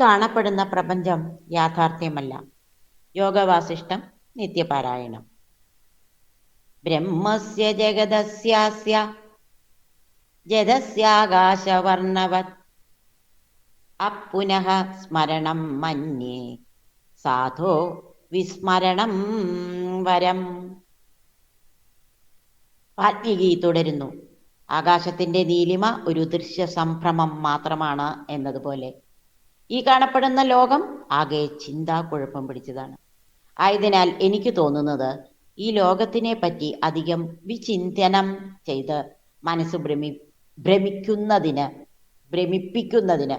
കാണപ്പെടുന്ന പ്രപഞ്ചം യാഥാർത്ഥ്യമല്ല. യോഗവാസിഷ്ടം നിത്യപാരായണം. ബ്രഹ്മസ്യ ജഗതസ്യാസ്യ ജതസ്യാകാശവർണവത് അപ്പുനഃ സ്മരണം മന്യേ സാധോ വിസ്മരണം വരം. വാൽമീകി തുടരുന്നു. ആകാശത്തിന്റെ നീലിമ ഒരു ദൃശ്യ സംഭ്രമം മാത്രമാണ് എന്നതുപോലെ ഈ കാണപ്പെടുന്ന ലോകം ആകെ ചിന്താക്കുഴപ്പം പിടിച്ചതാണ്. ആയതിനാൽ എനിക്ക് തോന്നുന്നത് ഈ ലോകത്തിനെ പറ്റി അധികം വിചിന്തനം ചെയ്ത് മനസ്സ് ഭ്രമി ഭ്രമിക്കുന്നതിന് ഭ്രമിപ്പിക്കുന്നതിന്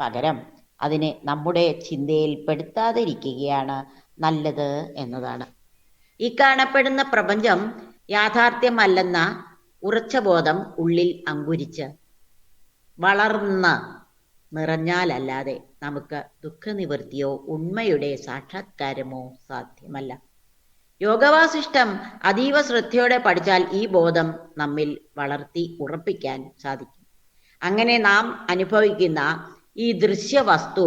പകരം അതിനെ നമ്മുടെ ചിന്തയിൽ പെടുത്താതിരിക്കുകയാണ് നല്ലത് എന്നതാണ്. ഈ കാണപ്പെടുന്ന പ്രപഞ്ചം യാഥാർത്ഥ്യമല്ലെന്ന ഉറച്ച ബോധം ഉള്ളിൽ അങ്കുരിച്ച് വളർന്ന് നിറഞ്ഞാലല്ലാതെ നമുക്ക് ദുഃഖനിവൃത്തിയോ ഉണ്മയുടെ സാക്ഷാത്കാരമോ സാധ്യമല്ല. യോഗവാസിഷ്ടം അതീവ ശ്രദ്ധയോടെ പഠിച്ചാൽ ഈ ബോധം നമ്മിൽ വളർത്തി ഉറപ്പിക്കാൻ സാധിക്കും. അങ്ങനെ നാം അനുഭവിക്കുന്ന ഈ ദൃശ്യവസ്തു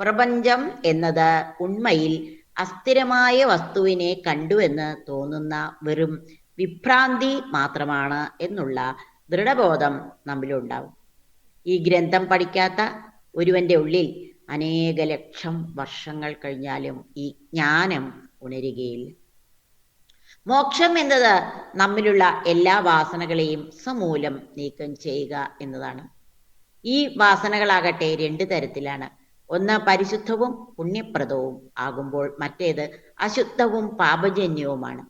പ്രപഞ്ചം എന്നത് ഉണ്മയിൽ അസ്ഥിരമായ വസ്തുവിനെ കണ്ടുവെന്ന് തോന്നുന്ന വെറും വിഭ്രാന്തി മാത്രമാണ് എന്നുള്ള ദൃഢബോധം നമ്മിലുണ്ടാവും. ഈ ഗ്രന്ഥം പഠിക്കാത്ത ഒരുവന്റെ ഉള്ളിൽ അനേക ലക്ഷം വർഷങ്ങൾ കഴിഞ്ഞാലും ഈ ജ്ഞാനം ഉണരുകയില്ല. മോക്ഷം എന്നത് നമ്മിലുള്ള എല്ലാ വാസനകളെയും സമൂലം നീക്കം ചെയ്യുക എന്നതാണ്. ഈ വാസനകളാകട്ടെ രണ്ട് തരത്തിലാണ്. ഒന്ന് പരിശുദ്ധവും പുണ്യപ്രദവും ആകുമ്പോൾ മറ്റേത് അശുദ്ധവും പാപജന്യവുമാണ്.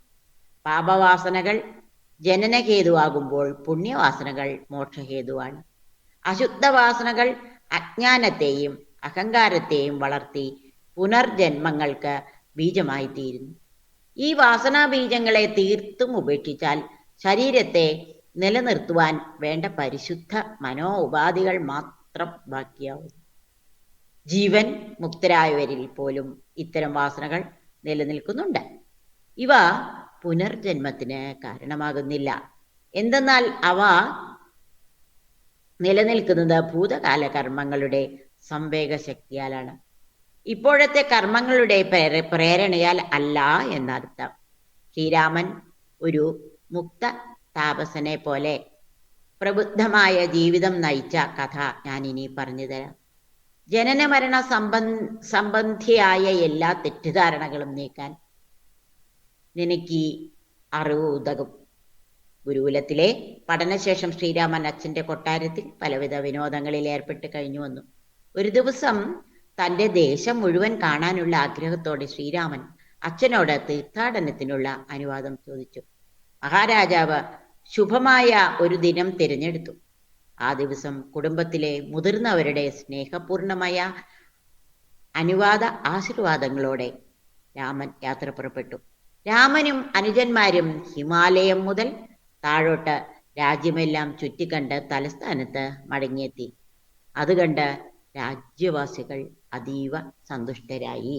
പാപവാസനകൾ ജനനഹേതുവാകുമ്പോൾ പുണ്യവാസനകൾ മോക്ഷഹേതുവാണ്. അശുദ്ധവാസനകൾ അജ്ഞാനത്തെയും അഹങ്കാരത്തെയും വളർത്തി പുനർജന്മങ്ങൾക്ക് ബീജമായി തീരുന്നു ഈ വാസനാ ബീജങ്ങളെ തീർത്തും ഉപേക്ഷിച്ചാൽ ശരീരത്തെ നിലനിർത്തുവാൻ വേണ്ട പരിശുദ്ധ മനോ ഉപാധികൾ മാത്രം ബാക്കിയാവും. ജീവൻ മുക്തരായവരിൽ പോലും ഇത്തരം വാസനകൾ നിലനിൽക്കുന്നുണ്ട്. ഇവ പുനർജന്മത്തിന് കാരണമാകുന്നില്ല. എന്തെന്നാൽ അവ നിലനിൽക്കുന്നത് ഭൂതകാല കർമ്മങ്ങളുടെ സംവേഗ ശക്തിയാലാണ് ഇപ്പോഴത്തെ കർമ്മങ്ങളുടെ പ്രേര പ്രേരണയാൽ അല്ല എന്നർത്ഥം. ശ്രീരാമൻ ഒരു മുക്ത താപസനെ പോലെ പ്രബുദ്ധമായ ജീവിതം നയിച്ച കഥ ഞാൻ ഇനി പറഞ്ഞു തരാം. ജനന മരണ സംബന്ധ സംബന്ധിയായ എല്ലാ തെറ്റിദ്ധാരണകളും നീക്കാൻ നിനക്ക് ഈ അറിവ് ഉതകും. ഗുരുകുലത്തിലെ പഠനശേഷം ശ്രീരാമൻ അച്ഛന്റെ കൊട്ടാരത്തിൽ പലവിധ വിനോദങ്ങളിൽ ഏർപ്പെട്ട് കഴിഞ്ഞു വന്നു. ഒരു ദിവസം തന്റെ ദേശം മുഴുവൻ കാണാനുള്ള ആഗ്രഹത്തോടെ ശ്രീരാമൻ അച്ഛനോട് തീർത്ഥാടനത്തിനുള്ള അനുവാദം ചോദിച്ചു. മഹാരാജാവ് ശുഭമായ ഒരു ദിനം തിരഞ്ഞെടുത്തു. ആ ദിവസം കുടുംബത്തിലെ മുതിർന്നവരുടെ സ്നേഹപൂർണമായ അനുവാദ ആശീർവാദങ്ങളോടെ രാമൻ യാത്ര പുറപ്പെട്ടു രാമനും അനുജന്മാരും ഹിമാലയം മുതൽ താഴോട്ട് രാജ്യമെല്ലാം ചുറ്റിക്കണ്ട് തലസ്ഥാനത്ത് മടങ്ങിയെത്തി. അത് കണ്ട് രാജ്യവാസികൾ അതീവ സന്തുഷ്ടരായി.